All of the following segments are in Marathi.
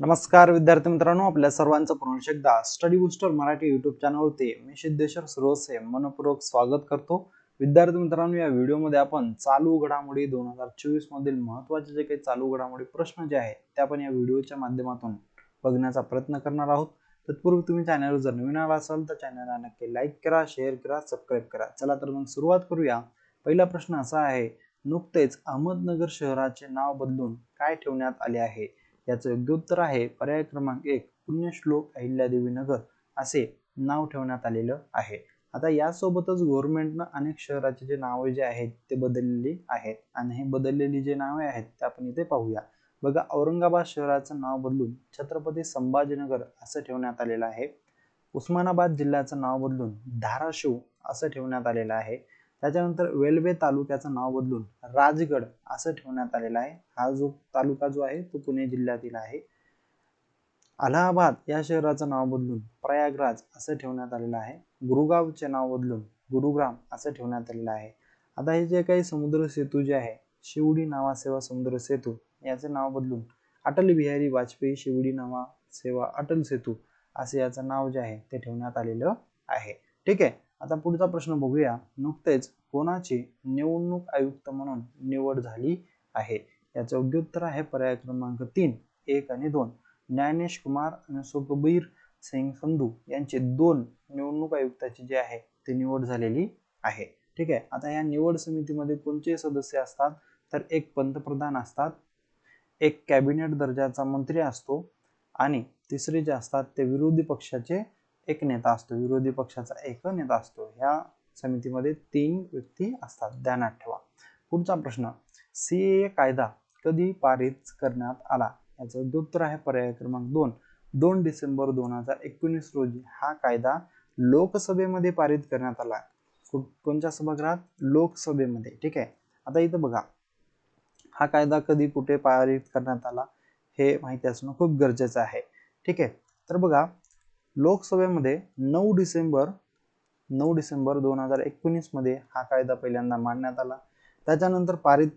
नमस्कार विद्यार्थी मित्रांनो. आपल्या सर्वांचं पुनश्च एकदा स्टडी बुस्टर मराठी युट्यूब चॅनलवरती मी सिद्धेश्वर सुरवसे मनपूर्वक स्वागत करतो. विद्यार्थी मित्रांनो या व्हिडिओमध्ये आपण चालू घडामोडी दोन हजार चोवीस मधील महत्त्वाचे जे काही चालू घडामोडी प्रश्न जे आहेत ते आपण या व्हिडिओच्या माध्यमातून बघण्याचा प्रयत्न करणार आहोत. तत्पूर्वी तुम्ही चॅनलवर जर नवीन आला असाल तर चॅनलला नक्की लाईक करा शेअर करा सबस्क्राईब करा. चला तर मग सुरुवात करूया. पहिला प्रश्न असा आहे नुकतेच अहमदनगर शहराचे नाव बदलून काय ठेवण्यात आले आहे? याचं योग्य उत्तर आहे. पर्याय क्रमांक एक पुण्यश्लोक अहिल्यादेवी नगर असे नाव ठेवण्यात आलेलं आहे. आता यासोबतच गव्हर्नमेंटनं अनेक शहराचे जे नावे जे आहेत ते बदललेली आहेत. आणि हे बदललेली जे नावे आहेत ते आपण इथे पाहूया. बघा औरंगाबाद शहराचं नाव बदलून छत्रपती संभाजीनगर असं ठेवण्यात आलेलं आहे. उस्मानाबाद जिल्ह्याचं नाव बदलून धाराशिव असं ठेवण्यात आलेलं आहे. त्याच्यानंतर वेल्वे तालुक्याचं नाव बदलून राजगड असं ठेवण्यात आलेलं आहे. हा जो तालुका जो आहे तो पुणे जिल्ह्यातील आहे. अलाहाबाद या शहराचं नाव बदलून प्रयागराज असं ठेवण्यात आलेलं आहे. गुरुगावचे नाव बदलून गुरुग्राम असं ठेवण्यात आलेलं आहे. आता हे जे काही समुद्र सेतू जे आहे शिवडी नावा सेवा समुद्र सेतू याचे नाव बदलून अटल बिहारी वाजपेयी शिवडी नावा सेवा अटल सेतू असे याचं नाव जे आहे ते ठेवण्यात आलेलं आहे. ठीक आहे? आता पुढचा प्रश्न बघूया. नुकतेच कोणाची निवडणूक आयुक्त म्हणून निवड झाली आहे? याचं योग्य उत्तर आहे पर्याय क्रमांक तीन एक आणि दोन. ज्ञानेश कुमार आणि सुखबीर सिंग संधू यांचे दोन निवडणूक आयुक्ताची जे आहे ते निवड झालेली आहे. ठीक आहे? आता या निवड समितीमध्ये कोणते सदस्य असतात? तर एक पंतप्रधान असतात एक कॅबिनेट दर्जाचा मंत्री असतो आणि तिसरे जे असतात ते विरोधी पक्षाचे एक नेता असतो विरोधी पक्षाचा एक नेता असतो. ह्या समितीमध्ये तीन व्यक्ती असतात. ध्यानात ठेवा. पुढचा प्रश्न सी ए कायदा कधी पारित करण्यात आला? याचं उत्तर आहे पर्याय क्रमांक दोन. दोन डिसेंबर दोन हजार एकोणीस रोजी हा कायदा लोकसभेमध्ये पारित करण्यात आला. कोणत्या सभागृहात? लोकसभेमध्ये. ठीक आहे. आता इथं बघा. हा कायदा कधी कुठे पारित करण्यात आला हे माहिती असणं खूप गरजेचं आहे. ठीक आहे. तर बघा लोकसभेमध्ये नऊ डिसेंबर नऊ डिसेंबर दोन हजार एकोणीसमध्ये हा कायदा पहिल्यांदा मांडण्यात आला. त्याच्यानंतर पारित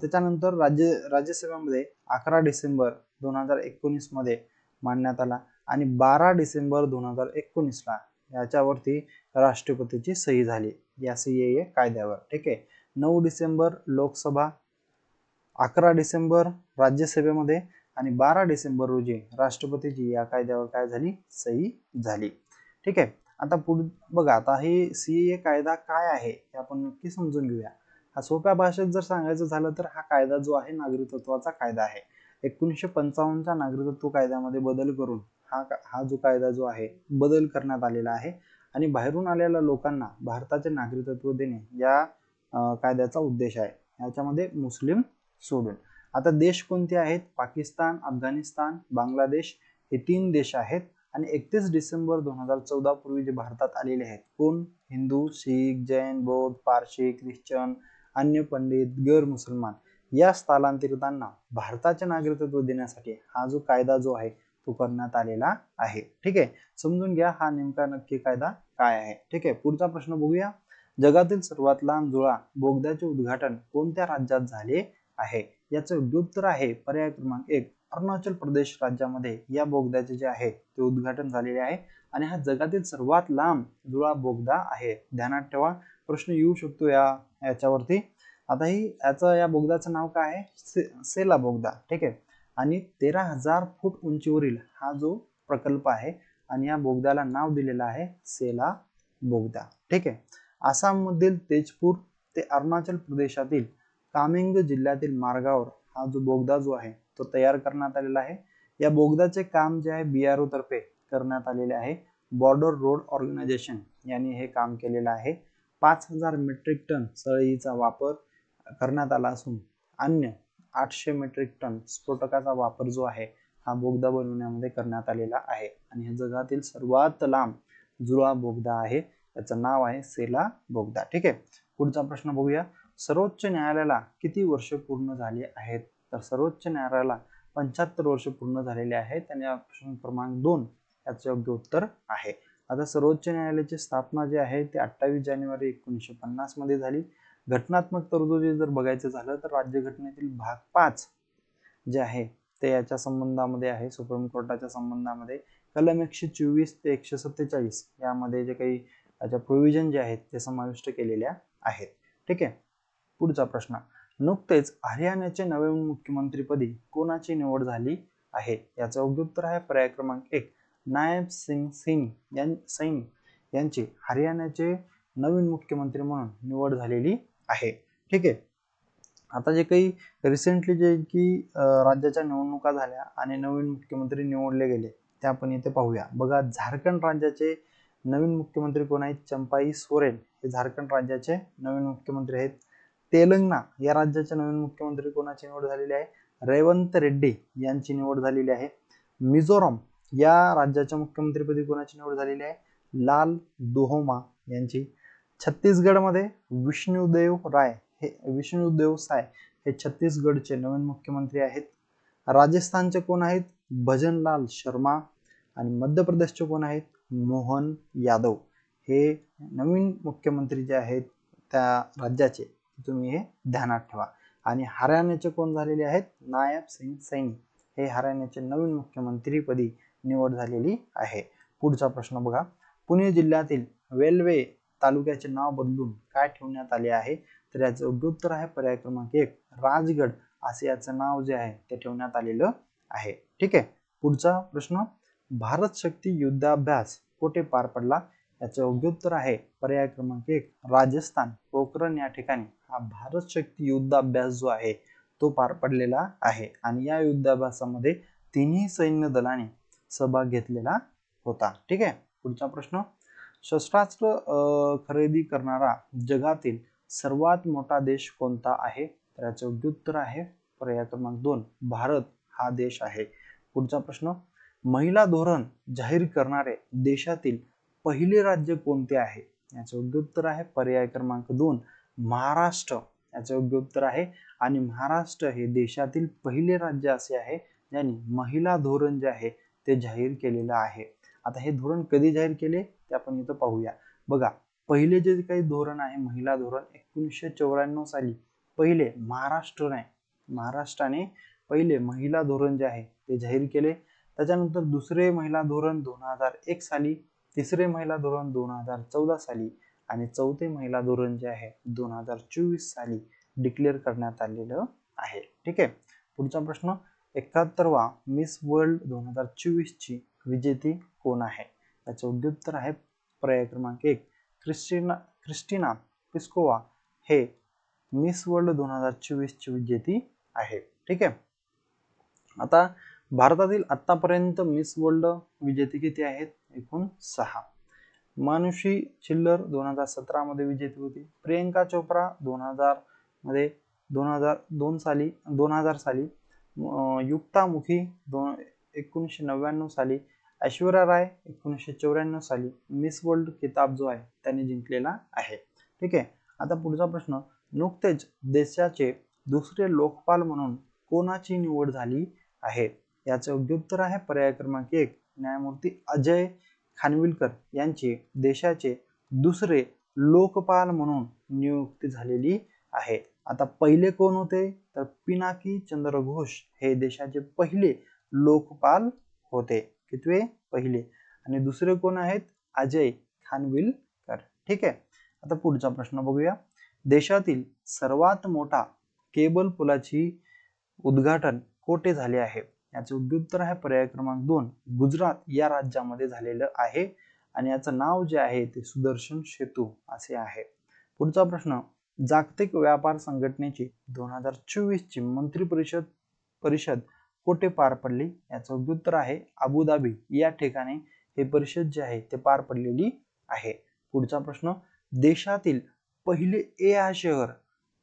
त्याच्यानंतर राज्य राज्यसभेमध्ये अकरा डिसेंबर दोन हजार एकोणीसमध्ये मांडण्यात आला आणि बारा डिसेंबर दोन हजार एकोणीसला याच्यावरती राष्ट्रपतीची सही झाली या सी ए कायद्यावर. ठीक आहे? नऊ डिसेंबर लोकसभा अकरा डिसेंबर राज्यसभेमध्ये आणि बारा डिसेंबर रोजी राष्ट्रपतीची या कायद्यावर काय झाली? सही झाली. ठीक आहे? आता पुढ बघा आता हे सी ए कायदा काय आहे हे आपण नक्की समजून घेऊया. हा सोप्या भाषेत जर सांगायचं झालं तर हा कायदा जो आहे नागरिकत्वाचा कायदा आहे. एकोणीसशे पंचावन्नच्या नागरिकत्व कायद्यामध्ये बदल करून हा हा जो कायदा जो आहे बदल करण्यात आलेला आहे आणि बाहेरून आलेल्या लोकांना भारताचे नागरिकत्व देणे या कायद्याचा उद्देश आहे. याच्यामध्ये मुस्लिम सोडून. आता देश कोणते आहेत? पाकिस्तान अफगाणिस्तान बांगलादेश हे तीन देश आहेत आणि एकतीस डिसेंबर दोन हजार चौदा पूर्वी जे भारतात आलेले आहेत. कोण? हिंदू शीख जैन बौद्ध पारशी ख्रिश्चन अन्य पंडित गैर मुसलमान या स्थलांतरितांना भारताचे नागरिकत्व देण्यासाठी हा जो कायदा जो आहे तो करण्यात आलेला आहे. ठीक आहे? समजून घ्या हा नेमका नक्की कायदा काय आहे. ठीक आहे? पुढचा प्रश्न बघूया. जगातील सर्वात लांब जुळा बोगद्याचे उद्घाटन कोणत्या राज्यात झाले? आहे. याचं योग्य उत्तर आहे. पर्याय क्रमांक एक अरुणाचल प्रदेश राज्यामध्ये या बोगद्याचे जे आहे ते उद्घाटन झालेले आहे आणि हा जगातील सर्वात लांब जुळा बोगदा आहे. ध्यानात ठेवा. प्रश्न येऊ शकतो या याच्यावरती. आता ही याचं या बोगद्याचं नाव काय आहे? से, सेला बोगदा. ठीक आहे? आणि तेरा हजार फूट उंचीवरील हा जो प्रकल्प आहे आणि या बोगद्याला नाव दिलेलं आहे सेला बोगदा. ठीक आहे? आसाममधील तेजपूर ते अरुणाचल प्रदेशातील कामेंग जिल्ह्यातील मार्गावर हा जो बोगदा जो आहे तो तयार करण्यात आलेला आहे. या बोगदाचे काम जे आहे बी आर ओ तर्फे करण्यात आलेले आहे. बॉर्डर रोड ऑर्गनायझेशन यांनी हे काम केलेलं आहे. पाच हजार मेट्रिक टन सळईचा वापर करण्यात आला असून अन्य आठशे मेट्रिक टन स्फोटकाचा वापर जो आहे हा बोगदा बनवण्यामध्ये करण्यात आलेला आहे. आणि हे जगातील सर्वात लांब जुळा बोगदा आहे. त्याचं नाव आहे सेला बोगदा. ठीक आहे? पुढचा प्रश्न बघूया. सर्वोच्च न्यायालयाला किती वर्ष पूर्ण झाली आहेत? तर सर्वोच्च न्यायालयाला पंच्याहत्तर वर्ष पूर्ण झालेले आहेत. आणि ऑप्शन क्रमांक दोन याचं योग्य उत्तर आहे. आता सर्वोच्च न्यायालयाची स्थापना जी आहे ते अठ्ठावीस जानेवारी एकोणीसशे पन्नासमध्ये झाली. घटनात्मक तरतुदी जर बघायचं झालं तर राज्यघटनेतील भाग पाच जे आहे ते याच्या संबंधामध्ये आहे. सुप्रीम कोर्टाच्या संबंधामध्ये. कलम एकशे चोवीस ते एकशे सत्तेचाळीस यामध्ये जे काही याच्या प्रोव्हिजन जे आहेत ते समाविष्ट केलेल्या आहेत. ठीक आहे? पुढचा प्रश्न. नुकतेच हरियाणाचे नवीन मुख्यमंत्रीपदी कोणाची निवड झाली आहे? याचं योग्य उत्तर आहे पर्याय क्रमांक एक. नायब सिंग सिंग यां सैन यांची हरियाणाचे नवीन मुख्यमंत्री म्हणून निवड झालेली आहे. ठीक आहे? आता जे काही रिसेंटली जे की राज्याच्या निवडणुका झाल्या आणि नवीन मुख्यमंत्री निवडले गेले ते आपण इथे पाहूया. बघा झारखंड राज्याचे नवीन मुख्यमंत्री कोण आहेत? चंपाई सोरेन. हे झारखंड राज्याचे नवीन मुख्यमंत्री आहेत. तेलंगणा या राज्याचे नवीन मुख्यमंत्री कोणाची निवड झालेली आहे? रेवंत रेड्डी यांची निवड झालेली आहे. मिझोराम या राज्याच्या मुख्यमंत्रीपदी कोणाची निवड झालेली आहे? लाल दोहोमा यांची. छत्तीसगडमध्ये विष्णुदेव राय हे विष्णुदेव साय हे छत्तीसगडचे नवीन मुख्यमंत्री आहेत. राजस्थानचे कोण आहेत? भजनलाल शर्मा आणि मध्य प्रदेशचे कोण आहेत? मोहन यादव. हे नवीन मुख्यमंत्री जे आहेत त्या राज्याचे. तुम्ही हे ध्यानात ठेवा. आणि हरियाणाचे कोण झालेले आहेत? नायब सिंग सैनी. हे हरियाणाचे नवीन मुख्यमंत्रीपदी निवड झालेली आहे. पुढचा प्रश्न बघा. पुणे जिल्ह्यातील वेल्वे तालुक्याचे नाव बदलून काय ठेवण्यात आले आहे? तर याचं योग्य उत्तर आहे पर्याय क्रमांक एक. राजगड असे याचं नाव जे आहे ते ठेवण्यात आलेलं आहे. ठीक आहे. पुढचा प्रश्न. भारत शक्ती युद्धाभ्यास कुठे पार पडला? याचं योग्य उत्तर आहे. पर्याय क्रमांक एक राजस्थान पोखरण या ठिकाणी हा भारत शक्ती युद्धाभ्यास जो आहे तो पार पडलेला आहे. आणि या युद्धाभ्यासामध्ये तिन्ही सैन्य दलाने सहभाग घेतलेला होता. ठीक आहे? पुढचा प्रश्न. शस्त्रास्त्र खरेदी करणारा जगातील सर्वात मोठा देश कोणता आहे? तर याचं योग्य उत्तर आहे पर्याय क्रमांक दोन भारत हा देश आहे. पुढचा प्रश्न. महिला धोरण जाहीर करणारे देशातील पहिले राज्य कोणते आहे? याचं योग्य उत्तर आहे पर्याय क्रमांक दोन महाराष्ट्र. याचं योग्य उत्तर आहे आणि महाराष्ट्र हे देशातील पहिले राज्य असे आहे ज्यांनी महिला धोरण जे आहे ते जाहीर केलेलं आहे. आता हे धोरण कधी जाहीर केले ते आपण इथं पाहूया. बघा पहिले जे काही धोरण आहे महिला धोरण एकोणीसशे चौऱ्याण्णव साली पहिले महाराष्ट्राने महाराष्ट्राने पहिले महिला धोरण जे आहे ते जाहीर केले. त्याच्यानंतर दुसरे महिला धोरण दोन हजार एक साली तिसरे महिला धोरण दोन हजार चौदा साली आणि चौथे महिला धोरण जे आहे दोन हजार चोवीस साली डिक्लेअर करण्यात आलेलं आहे. ठीक आहे? पुढचा प्रश्न एकाहत्तरवा मिस वर्ल्ड दोन हजार चोवीस ची विजेती कोण आहे? याचं योग्य उत्तर आहे पर्याय क्रमांक एक. क्रिस्टिना क्रिस्टिना पिस्कोवा हे मिस वर्ल्ड दोन हजार चोवीस ची विजेती आहे. ठीक आहे? आता भारतातील आतापर्यंत मिस वर्ल्ड विजेते किती आहेत? एकूण सहा. मानुषी चिल्लर दोन हजार सतरा मध्ये विजेती होती. प्रियंका चोप्रा दोन हजारमध्ये दोन हजार दोन साली दोन हजार साली युक्तामुखी दोन एकोणीसशे नव्याण्णव साली ऐश्वर्या राय एकोणीसशे चौऱ्याण्णव साली मिस वर्ल्ड किताब जो आहे त्याने जिंकलेला आहे. ठीक आहे? आता पुढचा प्रश्न नुकतेच देशाचे दुसरे लोकपाल म्हणून कोणाची निवड झाली आहे? याचं योग्य उत्तर आहे पर्याय क्रमांक एक. न्यायमूर्ती अजय खानविलकर यांची देशाचे दुसरे लोकपाल म्हणून नियुक्ती झालेली आहे. आता पहिले कोण होते? तर पिनाकी चंद्र घोष हे देशाचे पहिले लोकपाल होते. कितवे? पहिले. आणि दुसरे कोण आहेत? अजय खानविलकर. ठीक आहे? आता पुढचा प्रश्न बघूया. देशातील सर्वात मोठा केबल पुलाची उद्घाटन कोठे झाले आहे? याचे योग्य उत्तर आहे पर्याय क्रमांक दोन. गुजरात या राज्यामध्ये झालेलं आहे आणि याचं नाव जे आहे ते सुदर्शन सेतू असे आहे. पुढचा प्रश्न जागतिक व्यापार संघटनेची दोन हजार चोवीस ची मंत्री परिषद परिषद कोठे पार पडली? याचं योग्य उत्तर आहे अबुधाबी. या ठिकाणी हे परिषद जे आहे ते पार पडलेली आहे. पुढचा प्रश्न देशातील पहिले ए आय शहर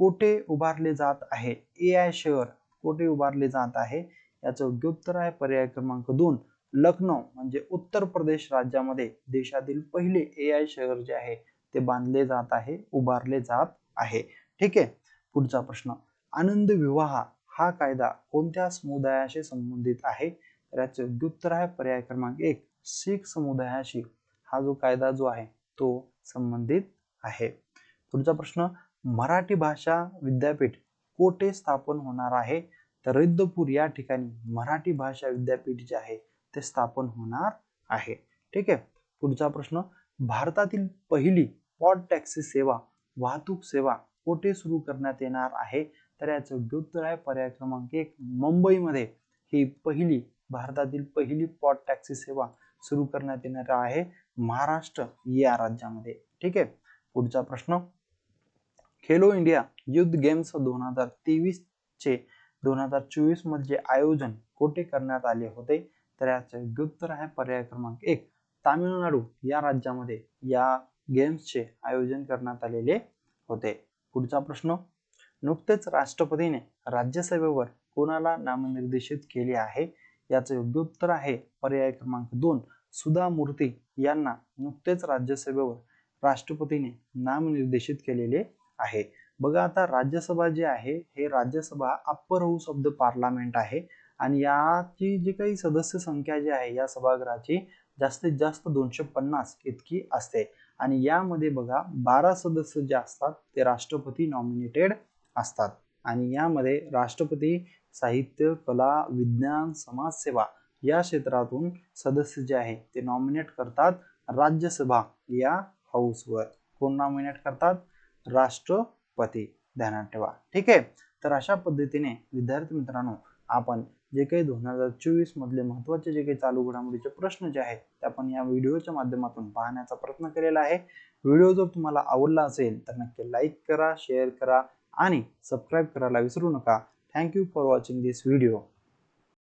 कोठे उभारले जात आहे? ए आय शहर कोठे उभारले जात आहे? याचं योग्य उत्तर आहे पर्याय क्रमांक दोन लखनौ म्हणजे उत्तर प्रदेश राज्यामध्ये देशातील पहिले ए आय शहर जे आहे ते बांधले जात आहे उभारले जात आहे. ठीक आहे? पुढचा प्रश्न. आनंद विवाह हा कायदा कोणत्या समुदायाशी संबंधित आहे? तर याचं योग्य उत्तर आहे पर्याय क्रमांक एक शीख समुदायाशी हा जो कायदा जो आहे तो संबंधित आहे. पुढचा प्रश्न मराठी भाषा विद्यापीठ कोठे स्थापन होणार आहे? तर रिद्धपूर या ठिकाणी मराठी भाषा विद्यापीठ जे आहे ते स्थापन होणार आहे. ठीक आहे? पुढचा प्रश्न भारतातील पहिली पॉट टॅक्सी सेवा वाहतूक सेवा कुठे सुरू करण्यात येणार आहे? तर याचं योग्य उत्तर आहे पर्याय क्रमांक एक मुंबईमध्ये ही पहिली भारतातील पहिली पॉट टॅक्सी सेवा सुरू करण्यात येणार आहे महाराष्ट्र या राज्यामध्ये. ठीक आहे? पुढचा प्रश्न खेलो इंडिया युथ गेम्स दोन हजार तेवीस चे दोन हजार चोवीसमध्ये आयोजन कोठे करण्यात आले होते? तर याचे उत्तर आहे पर्याय क्रमांक एक. तामिळनाडू या राज्यामध्ये या गेम्सचे आयोजन करण्यात आलेले होते. पुढचा प्रश्न. नुकतेच राष्ट्रपतीने राज्यसभेवर कोणाला नामनिर्देशित केले आहे? याचे योग्य उत्तर आहे पर्याय क्रमांक दोन. सुधा मूर्ती यांना नुकतेच राज्यसभेवर राष्ट्रपतीने नामनिर्देशित केलेले आहे. बघा आता राज्यसभा जे आहे हे Rajya Sabha upper house of the parliament आहे. आणि याची जी काही सदस्य संख्या जी आहे या सभागृहाची जास्तीत जास्त दोनशे पन्नास इतकी असते. आणि यामध्ये बघा बारा सदस्य जे असतात ते राष्ट्रपती नॉमिनेटेड असतात. आणि यामध्ये राष्ट्रपती साहित्य कला विज्ञान समाजसेवा या क्षेत्रातून सदस्य जे आहे ते नॉमिनेट करतात राज्यसभा या हाऊसवर कोण नॉमिनेट करतात? पती ध्यानात ठेवा. ठीक आहे? तर अशा पद्धतीने विद्यार्थी मित्रांनो आपण जे काही दोन हजार चोवीस मधले महत्त्वाचे जे काही चालू घडामोडीचे प्रश्न जे आहेत ते आपण या व्हिडिओच्या माध्यमातून पाहण्याचा प्रयत्न केलेला आहे. व्हिडिओ जर तुम्हाला आवडला असेल तर नक्की लाईक करा शेअर करा आणि सबस्क्राईब करायला विसरू नका. Thank you for watching this video